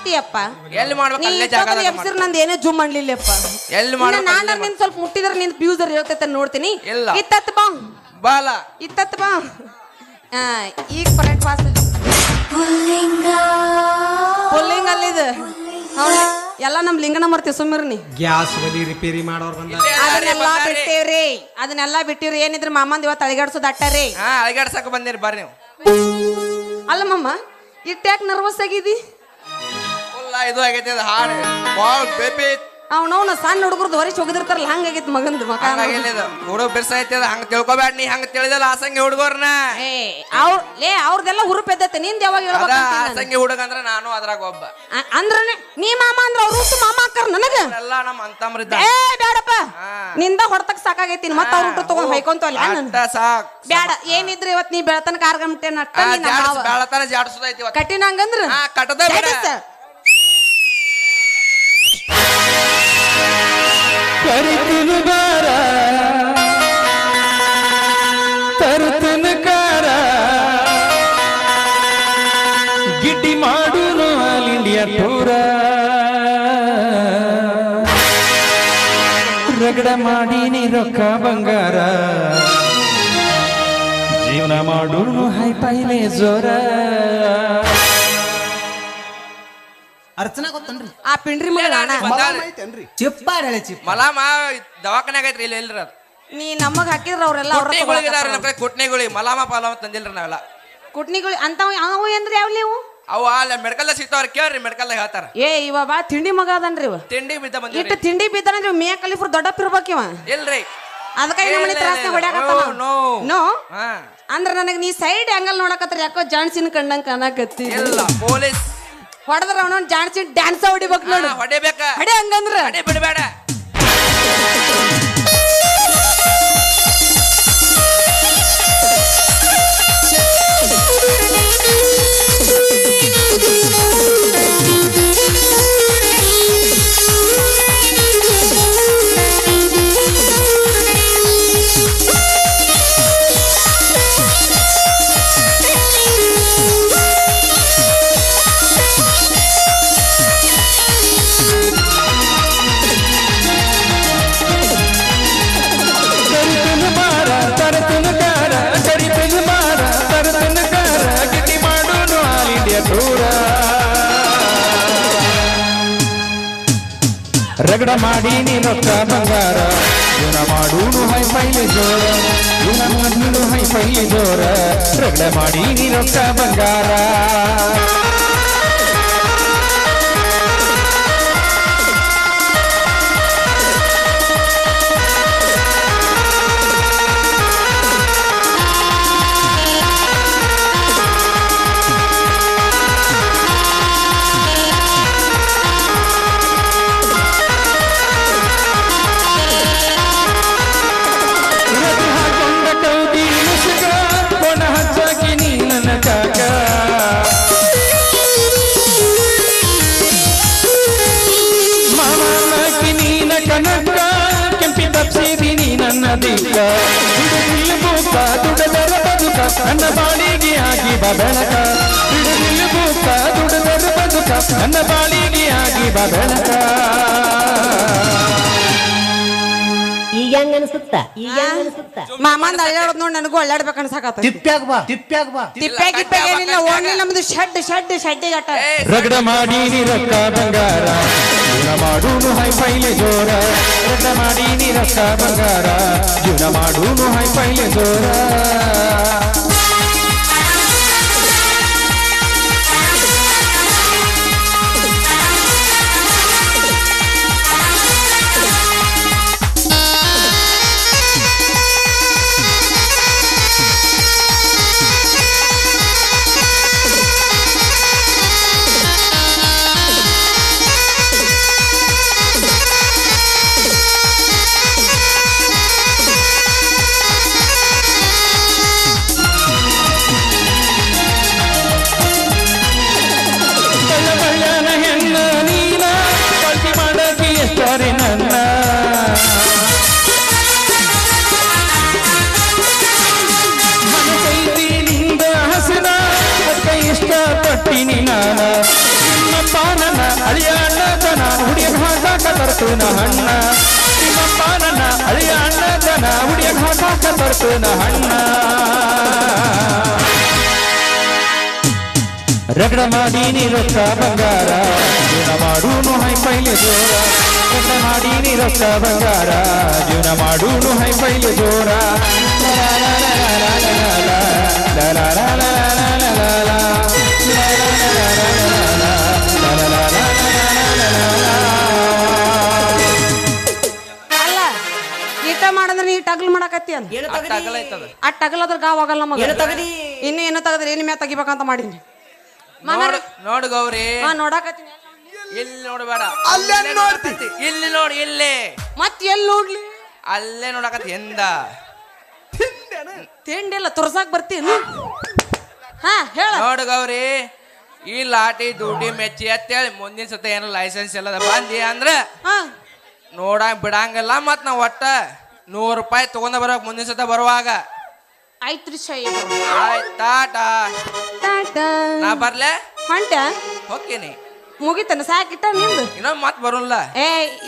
ಮಾಡ್ತೀಯಪ್ಪ? ಎಲ್ಲಿ ಮಾಡ್ಬೇಕು ನೀ ಅಲ್ಲೇ ಜಾಗ ಎಬ್ಸಿರ್ ನಂದು ಏನೇ ಜುಮ್ ಮಾಡ್ಲಿಲ್ಲಪ್ಪ. ಎಲ್ಲಿ ಮಾಡ್ಬೇಕು ನಾನು ನಿನ್ ಸ್ವಲ್ಪ ಮುಟ್ಟಿದ್ರೆ ನಿನ್ ಫ್ಯೂಸರ್ ಇರುತ್ತೆ ನೋಡ್ತೀನಿ. ಇಲ್ಲ. ಇತ್ತತ್ ಬಾ. ಬಾಲ. ಇತ್ತತ್ ಬಾ. ಆ, ಈಗ ಕರೆಕ್ಟ್ ಪಾಸ್ ಪುಲ್ಲಿಂಗ. ಅಲ್ಲಿದು ಎಲ್ಲ ನಮ್ ಲಿಂಗನ ಮಾಡ್ತೀವಿ ಸುಮ್ಮಿರ್ನಿ ಗ್ಯಾಸ್ ಬಲಿ ರಿಪೇರಿ ಮಾಡೋರ್ ಬಂದ ಅದನ್ನೆಲ್ಲ. ಬಿಟ್ಟಿವ್ರಿ. ಅದನ್ನೆಲ್ಲ ಬಿಟ್ಟಿವ್ರಿ. ಏನಿದ್ರು ಮಾಮಂದ್ ಇವತ್ತು ಅಳಿಗಾಡ್ಸೋದು ಅಟ್ಟರಿ. ಹಾ ಅಳಗಾಡ್ಸಕ್ ಬಂದಿರಿ ಬರ್ರಿ ನೀವು. ಅಲ್ಲ ಮಮ್ಮ ಇಟ್ಟ್ಯಾಕ್ ನರ್ವಸ್ ಆಗಿದಿ? ಫುಲ್ಲ ಇದು ಆಗೈತಿ ಅದು ಹಾಡು. ಬಾಳ್ ಬೇಬಿ. ಅವನವನ ಸಣ್ಣ ಹುಡುಗರ್ದು ಹೊರಿಸಿ ಹೋಗಿದಿರ್ತಾರಲ್ಲ ಹಂಗಾಗೈತಿ ಮಗಂದು ಮಕ ಹಂಗಾಗಿಲ್ಲ ಹುಡುಗ ಬಿರ್ಸ ಐತಿ ಅದ ಹಂಗ ತಿಳ್ಕೊಬೇಡ ನೀ ಹಂಗ ತಿಳಿದಲ್ಲ ಆಸಂಗಿ ಹುಡುಗರ್ನ. ಏ ಅವ್ರ ಲೇ ಅವ್ರದೆಲ್ಲ ಹುರುಪ್ ಎದ್ದೈತೆ. ನಿಂದ ಯಾವಾಗ ಹೇಳ್ಬೇಕು ಆಸಂಗಿ ಹುಡುಗ ಅಂದ್ರೆ ನಾನು ಅದ್ರಾಗ ಒಬ್ಬ. ಅಂದ್ರನೆ ನೀ ಮಾಮ ಅಂದ್ರ ಅವ್ರು ಮಾಮ ಅಕ್ಕಾರ ನನಗ? ಎಲ್ಲ ನಮ್ಮ ಅಂತಮ್ರಿದ್ದ ಏ ಬೇಡಪ್ಪ ನಿಂದ ಹೊಡ್ತಕ್ ಸಾಕಾಗೈತಿ ಮತ್ತ ಅವ್ರ ಹುಟ್ಟು ತಗೊಂಡ್ ಹೊಯ್ಕೊಂತ ಅಲ್ಲ ನಾನು ಸಾಕ್ ಬೇಡ ಏನಿದ್ರೆ ಇವತ್ ನೀ ಬೆಳತನ ನಟ್ಟ ಆ, ನಿನ್ನ ಜಾಡ್ಸ್ ಬೆಳತನ ಜಾಡ್ಸೋದೈತಿ ಇವತ್ತು. ಕಟ್ಟಿನ ಹಂಗಂದ್ರ? ಕಟ್ಟದ ಬೇಡ. ಕರಿತನು ಬಾರ ತರುತನ ಕಾರ. ಗಿಡ್ಡಿ ಮಾಡುನು ಆಲ್ ಇಂಡಿಯಾ ಟೂರ ರಗಡ ಮಾಡೀನಿ ರೊಕ್ಕ ಬಂಗಾರ. ಜೀವನ ಮಾಡುನು ಹೈ ಪೈಲೆ ಜೋರ. ಅರ್ಚನಾ ಗೊತ್ತನ್ರಿ? ಆ ಪಿಂಡ್ರಿ ಮಗಳ ಅಣ್ಣ ಬಂದಾರಿ. ಚಿಪ್ಪಾಡ್ ಹೇಳಿ ಚಿಪ್ಪ ಮಲಾಮ ದವಾಖಾನ್ಯಾಗ ಐತ್ರಿ ಇಲ್ಲಿ ಇಲ್ರಿ ಅದು. ನೀ ನಮಗ್ ಹಾಕಿದ್ರ ಅವ್ರೆಲ್ಲ ಅವ್ರ ಕುಟ್ನಿಗಳಿದಾರ ನಮ್ಮ ಕಡೆ ಕುಟ್ನಿಗಳಿಗೆ ಮಲಾಮ ಪಾಲಾಮ ತಂದಿಲ್ರಿ ನಾವೆಲ್ಲ. ಕುಟ್ನಿಗಳು ಅಂತಾವ್ ಅವು ಅಂದ್ರೆ ಯಾವ ನೀವು ಅವ ಅಲ್ಲ ಮೆಡ್ಕಲ್ದಾಗ ಸಿಗ್ತಾವ್ರ ಕೇಳ್ರಿ ಮೆಡ್ಕಲ್ದಾಗ ಹೇಳ್ತಾರ. ಏ ಇವ ಬಾ ತಿಂಡಿ ಮಗ ಅದನ್ರಿ ಇವ. ತಿಂಡಿ ಬಿದ್ದ ಇಟ್ಟು ಬಂದಿರಿ ತಿಂಡಿ ಬಿದ್ದಾನಂದ್ರೆ ಮೇ ಕಲಿಫರ್ ದೊಡ್ಡಪ್ಪ ಇರ್ಬೇಕಿವ ಇವ. ಇಲ್ರಿ. ಅದಕ್ಕ ನಮ್ಮನೆ ಇಲ್ಲ, ಹೊಡ್ಯಾಕತ್ತಾನ no, no. ನೋ. ಅಂದ್ರ ನನಗ್ ನೀ ಸೈಡ್ ಆಂಗಲ್ ನೋಡಕತ್ರ ಯಾಕೋ ಜಾಣ್ಸಿನ ಕಂಡಂಗ್ ಕಾಣಕತ್ತಿ ಇಲ್ಲ ಪೊಲೀಸ್ ಹೊಡೆದ್ರ ಅವನ ಜಾಣ್ಸಿನ ಡ್ಯಾನ್ಸ್ ಹೊಡಿಬೇಕು ನೋಡು. ಹೊಡಿಬೇಕು. ಹಡಿ ಹಂಗಂದ್ರ. ಹೊಡಿ ಬಿಡಬೇಡ. ರಗಡ ಮಾಡಿ ನೀ ರೊಕ್ಕ ಬಂಗಾರ ಜೀವನ ಮಾಡೂನು ಹೈ ಪೈಲೆ ಜೋರ. ಗುಣ ಮಾಡೂನು ಹೈ ಪೈಲೆ ಜೋರ. ರಗಡ ಮಾಡಿ ನೀ ರೊಕ್ಕ ಬಂಗಾರ ಬಿಡುವಿಲ್ಲ ಬೂಕ ದುಡದರ ಬದುಕ ನನ್ನ ಬಾಳಿಗೆ ಆಗಿ ಬಾ ಬೆಳಕ. ಬಿಡುವಿಲ್ಲ ಬೂಕ ದುಡದರ ಬದುಕ ನನ್ನ ಬಾಳಿಗೆ ಆಗಿ ಬೆಳಕ. ಈಗ ಹೆಂಗ ಅನ್ಸುತ್ತ? ಈಗ ಹೆಂಗ ಅನ್ಸುತ್ತ? ಮಾಮಂದ ಅಳ್ಳಾಡೋದ್ ನೋಡಿ ನನಗೂ ಅಳ್ಳಾಡ್ಬೇಕು ಅನ್ಸಾಕತ್ತ ತಿಪ್ಪ್ಯಾಗ ಬಾ ತಿಪ್ಪ್ಯಾಗ ಬಾ ತಿಪ್ಪೆ ಗಿಪ್ಪೆ ಏನಿಲ್ಲ ನಮ್ದು ಶೆಡ್ ಶೆಡ್ ಶೆಡ್ಡಿಗೆ ರಗಡ ಮಾಡಿ ನೀ ರೊಕ್ಕ ಬಂಗಾರ. ಮಾಡೂನು ಹೈ ಪೈಲೆ ಜೋರ. ರಥ ಮಾಡಿ ನೀ ರೊಕ್ಕ ಬಂಗಾರ. ಜೀವನ ಮಾಡೂನು ಹೈ ಪೈಲೆ ಜೋರ. ತರ್ತನ ಹಣ್ಣ. ನಿಮ್ಮಪ್ಪ ನನ್ನ ಅಳಿಯ ಅಣ್ಣ ಜನ ಉಡಿಯ ಹಾಕಾಕ ತರ್ತನ ಹಣ್ಣ. ರಗಡ ಮಾಡಿ ನೀ ರೊಕ್ಕ ಬಂಗಾರ, ಜೀವನ ಮಾಡೂನು ಹೈ ಪೈಲೆ ಜೋರ. ರಗಡ ಮಾಡಿ ನೀ ರೊಕ್ಕ ಬಂಗಾರ, ಜೀವನ ಮಾಡೂನು ಹೈ ಪೈಲೆ ಜೋರ. ನೀ ಟಗ್ಲ್ ಮಾಡಕತ್ತಿ ಅಲ್ಲ? ಏನು ಅಟ್ಟ ಅಗಲ ಐತದ ಆ ಟಗಲ್ ಅದ್ರ ಗಾವ್ ಆಗಲ್ಲ ನಮಗ ಏನು ತಗದಿ. ಇನ್ನು ಏನೋ ತೆಗದ್ರಿ ಏನು ಮ್ಯಾ ತೆಗಿಬೇಕಂತ ಮಾಡೀನಿ ನೋಡ್ ನೋಡು ಗೌರಿ. ಹಾ ನೋಡಾಕತ್ತೀನಿ. ಇಲ್ಲಿ ನೋಡಬೇಡ. ಅಲ್ಲೇ ನೋಡ್ತಿ. ಇಲ್ಲಿ ನೋಡಿ ಇಲ್ಲಿ. ಮತ್ ಎಲ್ಲಿ ನೋಡ್ಲಿ? ಅಲ್ಲೇ ನೋಡಕತ್ತಿ ಎಂದ. ತಿಂಡಿ ಎಲ್ಲ ತುರ್ಸಾಕ್ ಬರ್ತೀನಿ. ಹಾ ಹೇಳ. ನೋಡು ಗೌರಿ ಈ ಲಾಟಿ ದುಡ್ಡಿ ಮೆಚ್ಚಿ ಅಂತೇಳಿ ಮುಂದಿನ ಸತ ಏನೋ ಲೈಸೆನ್ಸ್ ಇಲ್ಲದ ಬಂದಿ ಅಂದ್ರೆ ಹಾ. ನೋಡಂಗ್ ಬಿಡಂಗಿಲ್ಲ ಮತ್ ನಾವ್ ಒಟ್ಟ. ನೂರು ರೂಪಾಯಿ ತಗೊಂಡ ಬರೋಕ್ ಮುಂದಿನ ಸತ ಬರುವಾಗ. ಆಯ್ತು ಶೈ ಆಯ್ತಾಟಾ ನಾ ಬರ್ಲೆ? ಹೊಂಟ? ಹೋಗ್ತೀನಿ. ಮುಗಿತನ? ಸಾಕಿಟ್ಟ ನಿಂದು? ಇನ್ನೊಂದ್ ಮತ್ ಬರೋಲ್ಲ. ಏ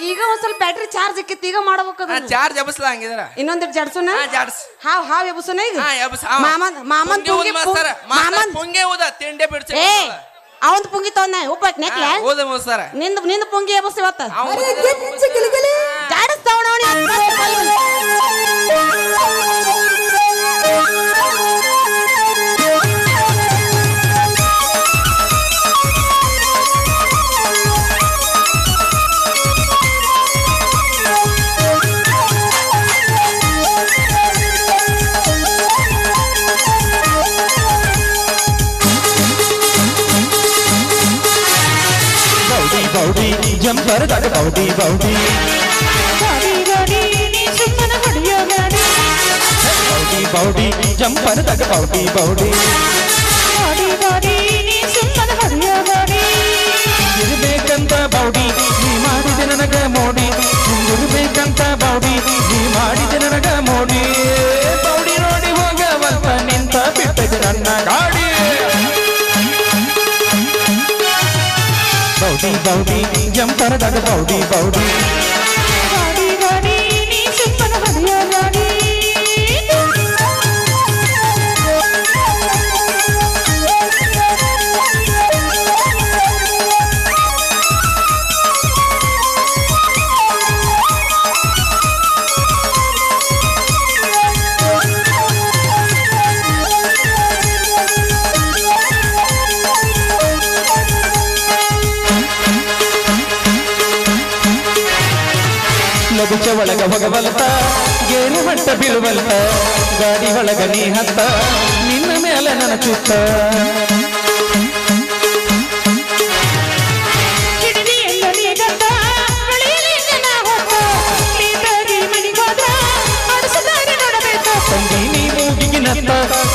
ಈಗ ಒಂದ್ ಸ್ವಲ್ಪ ಬ್ಯಾಟ್ರಿ ಚಾರ್ಜ್ ಇಕ್ಕಿತ್ತು ಈಗ ಮಾಡ್ಬೇಕು ಅದನ್ನ. ಚಾರ್ಜ್ ಎಬ್ಸ್ಲ ಹಂಗಿದ್ರ? ಇನ್ನೊಂದಿಟ್ ಜಡ್ಸುನ? ಹಾ ಜಾಡ್ಸ್. ಹಾವ್ ಹಾವ್ ಎಬಸುನ ಈಗ ಹಾ ಎಬ್ಸ್ ಮಾಮನ್ ಮಾಮನ್ ಪುಂಗಿ ಮಾಸ್ತರ ಮಾಮನ್ ಪುಂಗೆ ಊದ ತಿಂಡಿ ಬಿಡ್ಸಿ ಏ ಅವಂದ್ ಪುಂಗಿ ತಗೊಂಡ ಉಪ್ಪಕ್ ನೆಕ್ಲ? ಊದ ಮುಸ್ತಾರ ನಿಂದ ನಿಂದ ಪುಂಗಿ ಎಬಸ್ ಇವತ್ತ ಅವ್ನ್ బౌడీ బౌడీ బౌడీ జంపన తగ బౌడీ బౌడీ 大大的包迪包迪。ಪ್ರಪಂಚ ಒಳಗ ಹೊಗವಲ್ತ ಗೇಣಿ ಮಟ್ಟ ಬಿರುವಲ್ತ ಗಾಡಿ ಒಳಗ ನೀ ಹತ್ತ ನಿನ್ನ ಮೇಲೆ ನನ್ನ ಚುತ್ತ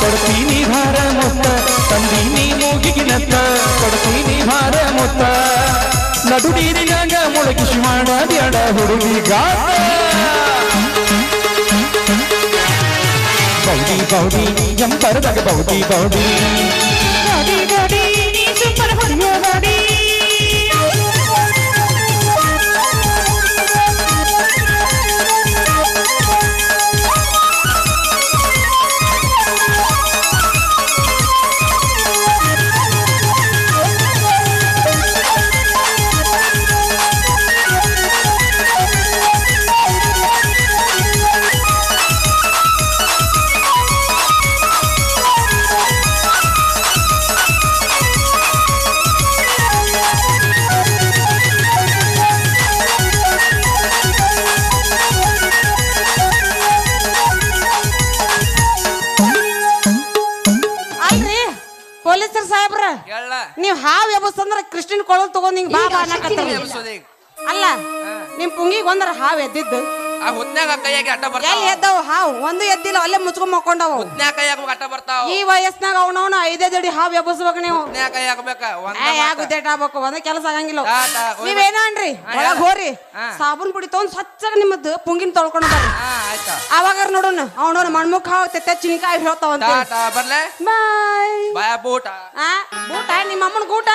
ಕೊಡ್ತೀನಿ ಭಾರ ಮೊತ್ತ. ತಂದೀನಿ ಮೂಗಿಗಿನತ್ತ ಕೊಡ್ತೀನಿ ಸಡು ನೀರಿನಾಗ ಮುಳುಗಿಸಿ ಮಾಡಬೇಡ ಹುಡುಗಿ ಗಾಡ ಬೌಡಿ ಬೌಡಿ ಎಂಬರದಾಗ ಬೌಡಿ ಬೌಡಿ ಪೊಲೀಸರು ಸಾಹೇಬ್ರ? ಹೇಳ. ನೀವ್ ಹಾವ್ ಎಬಸ್ತಂದ್ರ ಕೃಷ್ಣನ್ ಕೊಳಲ್ ತಗೊಂಡ್ ಹಿಂಗ್ ಬಾ ಅನ್ನಕತ್ತಾರ ಅಲ್ಲ ನಿಮ್ ಪುಂಗಿಗ್ ಒಂದರ ಹಾವ್ ಎದ್ದಿದ್ದು? ಆ ಹುತ್ನ್ಯಾಗ ಕೈಯಾಗಿ ಅಡ್ಡ ಬರ್ತಾವ. ಎಲ್ಲಿ ಎದ್ದವು? ಹಾವು ಒಂದು ಎದ್ದಿಲ್ಲ ಅಲ್ಲೇ ಮುಚ್ಕೊಂಡ್ ಮಕ್ಕೊಂಡವು. ಹುತ್ನ್ಯಾಗ ಕೈಯಾಗ ಅಡ್ಡ ಬರ್ತಾವ. ಈ ವಯಸ್ನಾಗ ಅವನವನ ಐದೇ ದಡಿ ಹಾವ್ ಎಬ್ಬಸ್ಬೇಕು ನೀವು. ಹುತ್ನ್ಯಾಗ ಕೈ ಹಾಕ್ಬೇಕ ಒಂದ ಯಾಕೆ ಉದ್ದೇಟ ಆಗ್ಬೇಕು ಒಂದೇ ಕೆಲಸ ಆಗಂಗಿಲ್ಲ. ತಾ, ತಾ, ಹೋಯ್ ನೀವೇನ ಅನ್ರಿ? ಹಾ, ಹೋರಿ. ಸಾಬೂನ್ ಪುಡಿ ತಗೊಂಡ್ ಸ್ವಚ್ಛಾಗ ನಿಮ್ಮದು ಪುಂಗಿನ ತೊಳ್ಕೊಂಡು ಬರ್ರಿ. ಹಾ ಆಯ್ತಾ. ಅವಾಗ ನೋಡೋಣ ಅವನವ್ನ ಮಣ್ಮುಖ ಆಗ್ತೈತೆ ಚಿನಿಕಾಯಿ ಹೇಳ್ತಾವಂತ. ಟಾಟಾ ಬರ್ಲೆ. ಬಾಯ್. ಬಾಯ ಬೂಟ. ಆ ಊಟ ನಿಮ್ಮ ಅಮ್ಮನ ಊಟ